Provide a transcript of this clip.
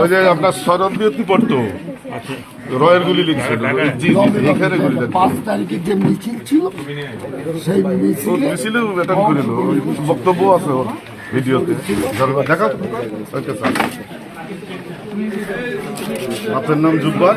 ওই যে আপনার শরৎ বিরতি পড়তো। রয়ের গুলি লিখছিল জি জি এখানে গুলি। পাঁচ তারিখে যে মিছিল ছিল সেই মিছিলে মিছিলে অ্যাটাক করিল বক্তব্য আছে ওর ভিডিওতে। দেখা ওকে স্যার। আপনার নাম জুব্বার